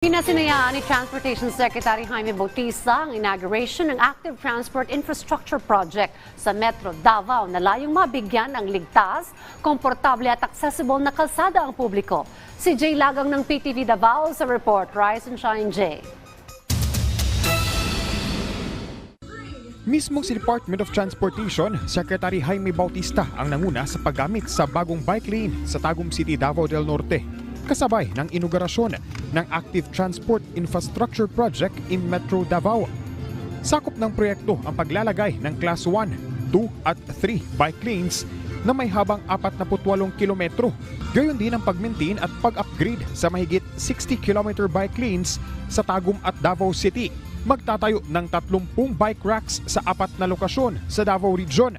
Pinasinayaan ni Transportation Secretary Jaime Bautista ang inauguration ng Active Transport Infrastructure Project sa Metro Davao na layong mabigyan ang ligtas, komportable at accessible na kalsada ang publiko. Si Jay Lagang ng PTV Davao sa report. Rise and Shine, Jay. Mismong si Department of Transportation, Secretary Jaime Bautista ang nanguna sa paggamit sa bagong bike lane sa Tagum City, Davao del Norte. Kasabay ng inaugurasyon ng Active Transport Infrastructure Project in Metro Davao. Sakop ng proyekto ang paglalagay ng Class 1, 2 at 3 bike lanes na may habang 48 kilometro. Gayon din ang pag-maintain at pag-upgrade sa mahigit 60 kilometer bike lanes sa Tagum at Davao City. Magtatayo ng 30 bike racks sa apat na lokasyon sa Davao Region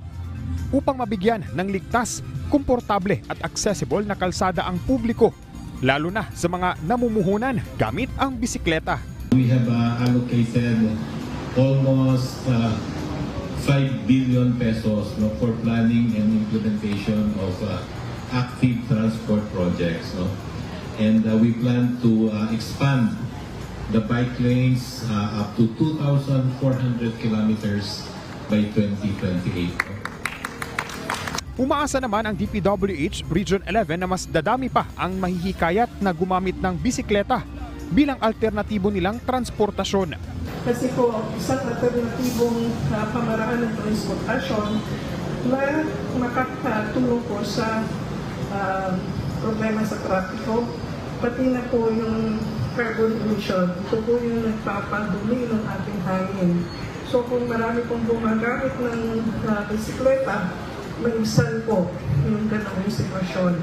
upang mabigyan ng ligtas, komportable at accessible na kalsada ang publiko, lalo na sa mga namumuhunan gamit ang bisikleta. We have uh, allocated almost uh, 5 billion pesos no, for planning and implementation of uh, active transport projects. No? And uh, we plan to uh, expand the bike lanes uh, up to 2,400 kilometers by 2028. Umaasa naman ang DPWH Region 11 na mas dadami pa ang mahihikayat na gumamit ng bisikleta bilang alternatibo nilang transportasyon. Kasi po, isang alternatibong uh, pamaraan ng transportasyon na makakatulong po sa ah, problema sa trapiko, pati na po yung carbon emission. Ito po yung nagpapadumi ng ating hangin. So kung marami pong gumagamit ng ah, bisikleta, maibsan po yung ganong sitwasyon.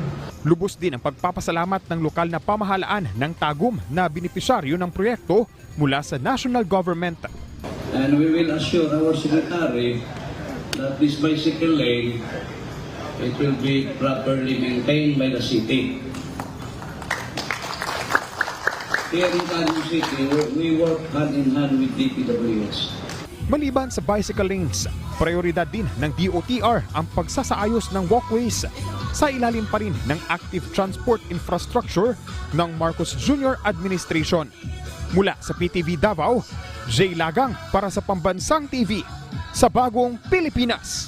Lubos din ang pagpapasalamat ng lokal na pamahalaan ng Tagum na benepisyaryo ng proyekto mula sa national government. And we will assure our secretary that this bicycle lane, it will be properly maintained by the city. Here in Taguig City, we- we work hand in hand with DPWH. Maliban sa bicycle lanes, prioridad din ng DOTR ang pagsasaayos ng walkways sa ilalim pa rin ng active transport infrastructure ng Marcos Jr. Administration. Mula sa PTV Davao, Jay Lagang para sa Pambansang TV sa Bagong Pilipinas.